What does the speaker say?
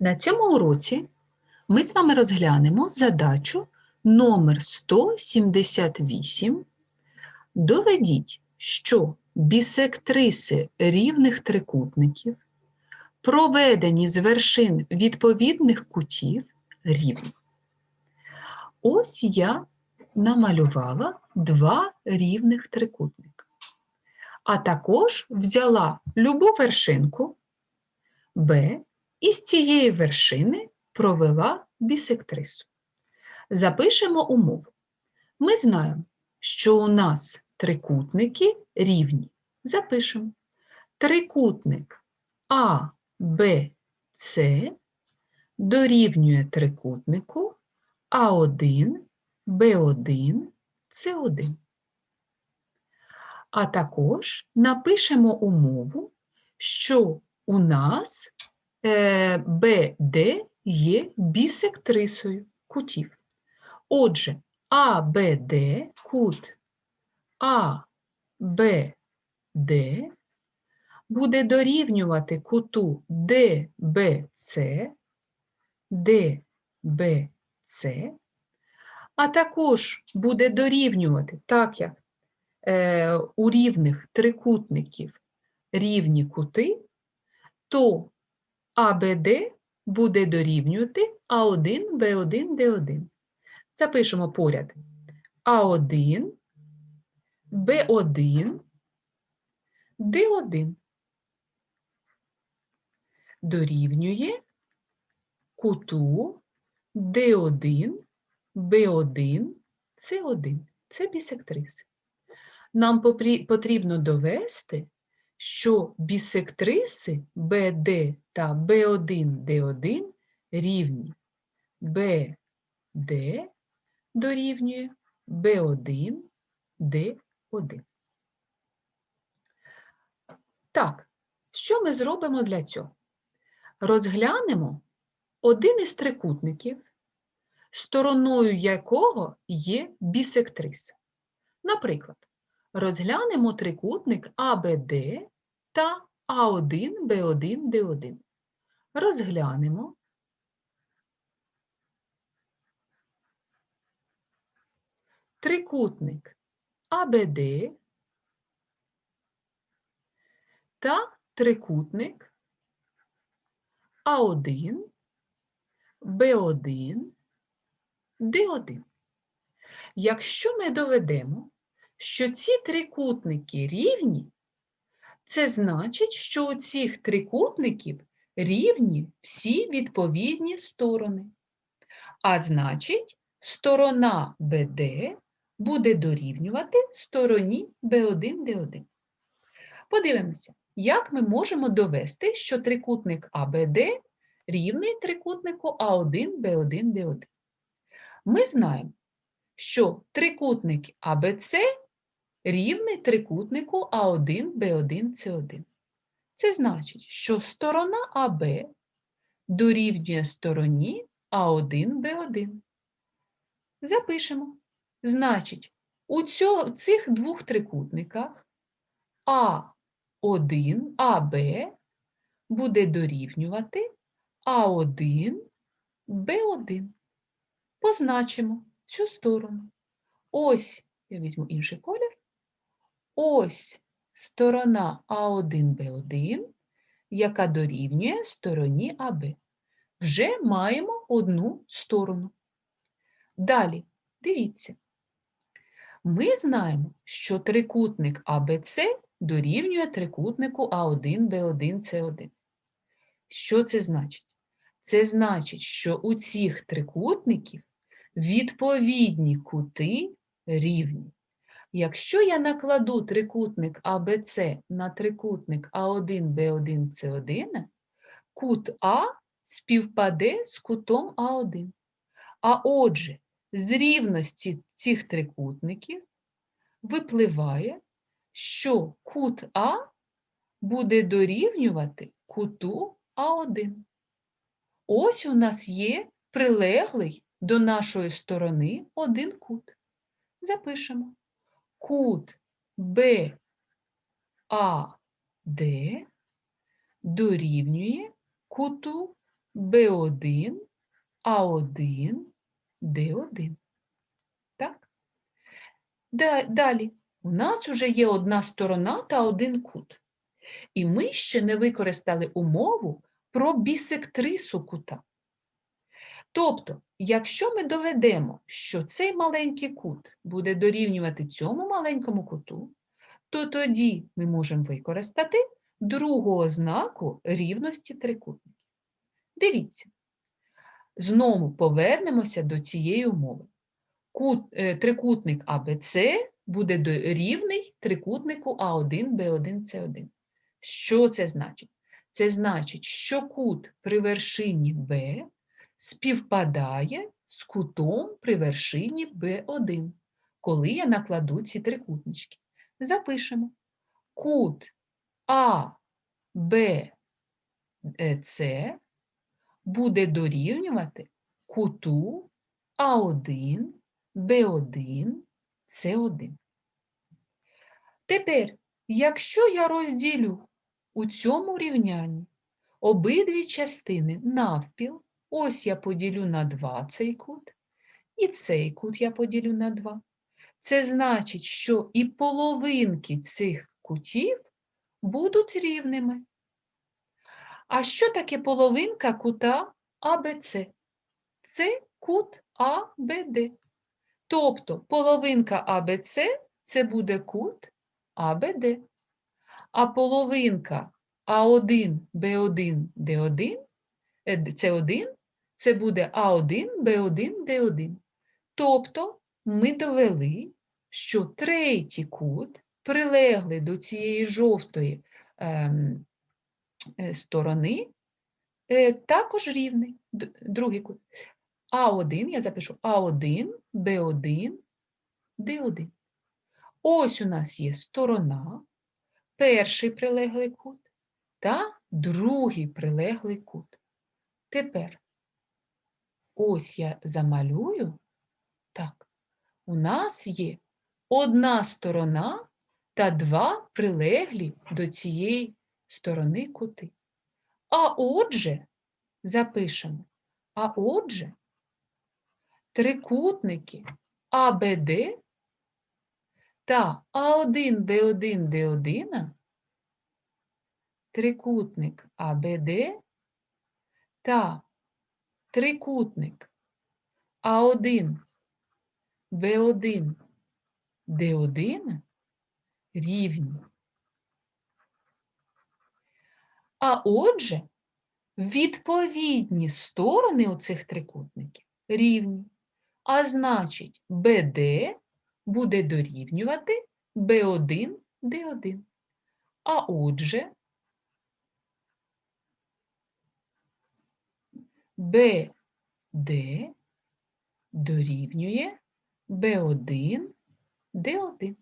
На цьому уроці ми з вами розглянемо задачу номер 178. Доведіть, що бісектриси рівних трикутників, проведені з вершин відповідних кутів рівні. Ось я намалювала два рівних трикутника, а також взяла любу вершинку Б і з цієї вершини провела бісектрису. Запишемо умову. Ми знаємо, що у нас трикутники рівні. Запишемо. Трикутник А, Б, С дорівнює трикутнику А1, Б1, С1. А також напишемо умову, що у нас БД є бісектрисою кутів. Отже, АБД, кут АБД буде дорівнювати куту ДБЦ, ДБЦ, а також буде дорівнювати, так як е, у рівних трикутників рівні кути, то АБД буде дорівнювати А1, Б1, Д1. Запишемо поряд А1, Б1, Д1 дорівнює куту Д1, Б1, С1. Це бісектриси. Нам потрібно довести, що бісектриси BD та B1, D1 рівні. BD дорівнює B1, D1. Так, що ми зробимо для цього? Розглянемо один із трикутників, стороною якого є бісектриса. Наприклад, розглянемо трикутник АБД та А1, Б1, Д1. Розглянемо. Трикутник АБД та трикутник А1, Б1, Д1. Якщо ми доведемо, що ці трикутники рівні, це значить, що у цих трикутників рівні всі відповідні сторони. А значить, сторона БД буде дорівнювати стороні B1, D1. Подивимося, як ми можемо довести, що трикутник АБД рівний трикутнику А1, Б1, Д1. Ми знаємо, що трикутник АБЦ рівний трикутнику А1, Б1, С1. Це значить, що сторона АБ дорівнює стороні А1, Б1. Запишемо. Значить, у цього, цих двох трикутниках А1, АБ буде дорівнювати А1, Б1. Позначимо цю сторону. Ось, я візьму інший колір. Ось сторона А1, Б1, яка дорівнює стороні АБ. Вже маємо одну сторону. Далі, дивіться. Ми знаємо, що трикутник АБЦ дорівнює трикутнику А1, Б1, С1. Що це значить? Це значить, що у цих трикутників відповідні кути рівні. Якщо я накладу трикутник АБЦ на трикутник А1, Б1, С1, кут А співпаде з кутом А1. А отже, з рівності цих трикутників випливає, що кут А буде дорівнювати куту А1. Ось у нас є прилеглий до нашої сторони один кут. Запишемо. Кут БАД дорівнює куту Б1, А1, Д1. Так? Далі. У нас вже є одна сторона та один кут. І ми ще не використали умову про бісектрису кута. Тобто, якщо ми доведемо, що цей маленький кут буде дорівнювати цьому маленькому куту, то тоді ми можемо використати другу ознаку рівності трикутників. Дивіться, знову повернемося до цієї умови. Кут, е, трикутник АБЦ буде рівний трикутнику А1, Б1, С1. Що це значить? Це значить, що кут при вершині Б співпадає з кутом при вершині Б1, коли я накладу ці трикутнички. Запишемо. Кут А, Б, е, С буде дорівнювати куту А1, Б1, С1. Тепер, якщо я розділю у цьому рівнянні обидві частини навпіл, ось я поділю на 2 цей кут, і цей кут я поділю на 2. Це значить, що і половинки цих кутів будуть рівними. А що таке половинка кута АБЦ? Це кут АБД. Тобто половинка АБЦ це буде кут АБД. А половинка А1, Б1, Д1, е, С1 це буде А1, Б1, Д1. Тобто ми довели, що третій кут прилеглий до цієї жовтої ем, е, сторони, е, також рівний. Другий кут. А1, я запишу А1, Б1, Д1. Ось у нас є сторона, перший прилеглий кут та другий прилеглий кут. Тепер ось я замалюю. Так, у нас є одна сторона та два прилеглі до цієї сторони кути. А отже, запишемо, а отже, трикутники АБД та А1, Б1, Д1, трикутник АБД та трикутник А1, Б1, Д1 рівні. А отже, відповідні сторони у цих трикутників рівні. А значить, БД буде дорівнювати Б1, Д1. А отже, БД дорівнює Б1, Д1.